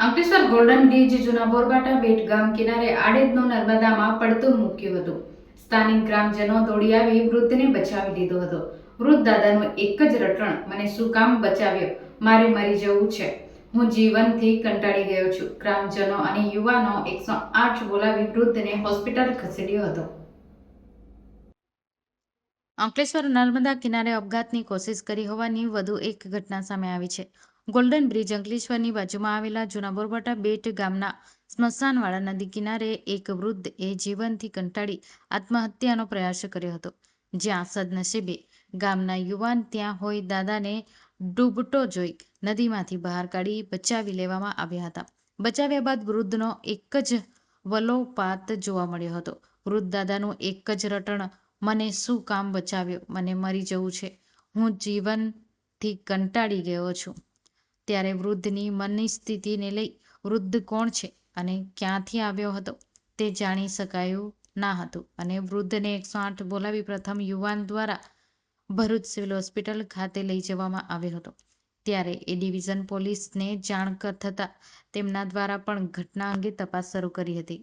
Ankleshwar golden bridge, જૂના બોરબાટા બેટ ગામ કિનારે આડેદનું નર્મદામાં પડતું મૂક્યું હતું. સ્થાનિક ગ્રામજનો દોડી આવી વૃદ્ધને બચાવી લીધો હતો. વૃદ્ધ દાદાનું એક જ રટણ, મને શું કામ બચાવ્યો? મારે મરી જવું છે. હું જીવનથી કંટાળી ગયો છું. ગ્રામજનો અને યુવાનો એકસો આઠ બોલાવી વૃદ્ધને હોસ્પિટલ ખસેડ્યો હતો. અંકલેશ્વર નર્મદા કિનારે અપઘાતની કોશિશ કરી હોવાની વધુ એક ઘટના સામે આવી છે. ગોલ્ડન બ્રિજ અંકલેશ્વરની બાજુમાં આવેલા જૂના બોરબાટા બેટ ગામના સ્મશાનવાળા નદી કિનારે એક વૃદ્ધ એ જીવનથી કંટાળી આત્મહત્યાનો પ્રયાસ કર્યો હતો. જ્યાં સદનસીબે ગામના યુવાન ત્યાં હોય દાદાને ડૂબતો જોઈ નદીમાંથી બહાર કાઢી બચાવી લેવામાં આવ્યા હતા. બચાવ્યા બાદ વૃદ્ધનો એક જ વલોપાત જોવા મળ્યો હતો. વૃદ્ધ દાદાનું એક જ રટણ, મને શું કામ બચાવ્યો? મને મરી જવું છે. હું જીવનથી કંટાળી ગયો છું. ત્યારે વૃદ્ધની મનની સ્થિતિને લઈ વૃદ્ધ કોણ છે અને ક્યાંથી આવ્યો હતો તે જાણી શકાયું ના હતું. અને વૃદ્ધને એકસો આઠ બોલાવી પ્રથમ યુવાન દ્વારા ભરૂચ સિવિલ હોસ્પિટલ ખાતે લઈ જવામાં આવ્યો હતો. ત્યારે એ ડિવિઝન પોલીસને જાણ કર થતાં તેમના દ્વારા પણ ઘટના અંગે તપાસ શરૂ કરી હતી.